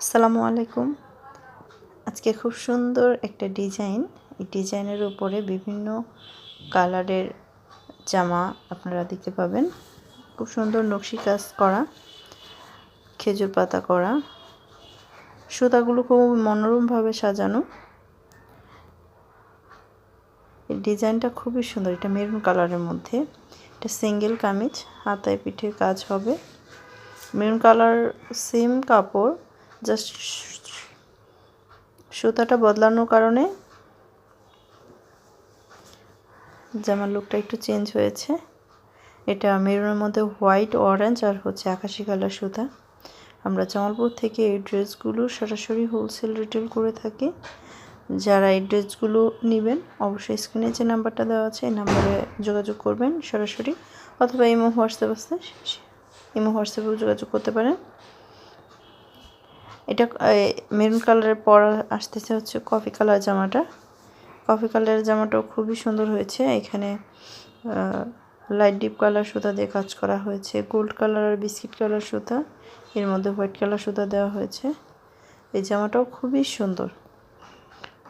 আসসালামু আলাইকুম। আজকে খুব সুন্দর একটা ডিজাইন। এই ডিজাইনের উপরে বিভিন্ন কালারের জামা আপনারা দেখতে পাবেন। খুব সুন্দর নকশি কাজ করা, খেজুর পাতা করা। সুতাগুলো খুব মনোরমভাবে সাজানো। এই ডিজাইনটা খুবই সুন্দর। এটা মেরুন কালারের মধ্যে। এটা সিঙ্গেল কামিজ, হাতায় পিঠে কাজ হবে। মেরুন কালার, সেম কাপড়। জাস্ট সুতাটা বদলানোর কারণে জামার লুকটা একটু চেঞ্জ হয়েছে। এটা মেরুনের মধ্যে হোয়াইট অরেঞ্জ আর হচ্ছে আকাশি কালার সুতা। আমরা জামালপুর থেকে এই ড্রেসগুলো সরাসরি হোলসেল রিটেল করে থাকি। যারা এই ড্রেসগুলো নেবেন, অবশ্যই স্ক্রিনে যে নাম্বারটা দেওয়া আছে, এই নাম্বারে যোগাযোগ করবেন সরাসরি। অথবা ইমো, হোয়াটসঅ্যাপ আছে ইমো, হোয়াটসঅ্যাপেও যোগাযোগ করতে পারেন। এটা মেরুন কালারের পর আসতেছে হচ্ছে কফি কালার জামাটা। কফি কালারের জামাটাও খুবই সুন্দর হয়েছে। এখানে লাইট ডিপ কালার সুতা দিয়ে কাজ করা হয়েছে। গোল্ড কালার আর বিস্কিট কালার সুতা, এর মধ্যে হোয়াইট কালার সুতা দেওয়া হয়েছে। এই জামাটাও খুবই সুন্দর।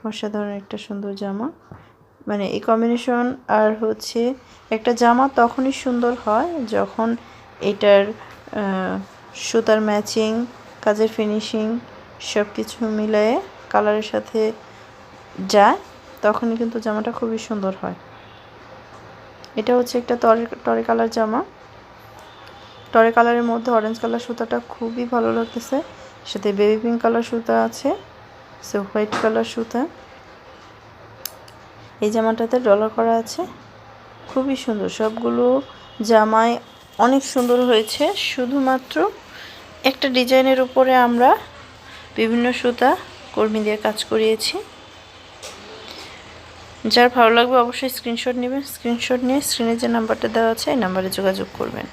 অসাধারণ একটা সুন্দর জামা। মানে এই কম্বিনেশন আর হচ্ছে একটা জামা তখনই সুন্দর হয় যখন এটার সুতার ম্যাচিং কাজের ফিনিশিং সব কিছু মিলিয়ে কালারের সাথে যায়, তখনই কিন্তু জামাটা খুবই সুন্দর হয়। এটা হচ্ছে একটা টরে টরে কালার জামা। টরে কালারের মধ্যে অরেঞ্জ কালার সুতাটা খুবই ভালো লাগতেছে। সাথে বেবি পিঙ্ক কালার সুতা আছে সে হোয়াইট কালার সুতা। এই জামাটাতে ডলার করা আছে। খুবই সুন্দর। সবগুলো জামায় অনেক সুন্দর হয়েছে। শুধুমাত্র একটা ডিজাইনের উপরে আমরা বিভিন্ন সুতা কর্মী দিয়ে কাজ করিয়েছি। যার ভালো লাগবে অবশ্যই স্ক্রিনশট নেবেন। স্ক্রিনশট নিয়ে স্ক্রিনে যে নাম্বারটা দেওয়া আছে, এই নাম্বারে যোগাযোগ করবেন।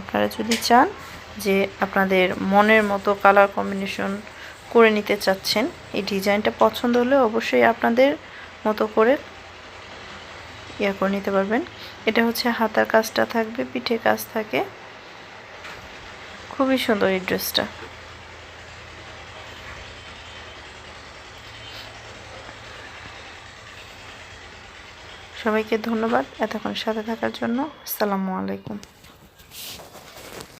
আপনারা যদি চান যে আপনাদের মনের মতো কালার কম্বিনেশন করে নিতে চাচ্ছেন, এই ডিজাইনটা পছন্দ হলে অবশ্যই আপনাদের মতো করে ইয়ে করে নিতে পারবেন। এটা হচ্ছে হাতার কাজটা থাকবে পিঠে কাজ থাকে। খুবই সুন্দর এই ড্রেসটা। সবাইকে ধন্যবাদ এতক্ষণ সাথে থাকার জন্য। আসসালামু আলাইকুম।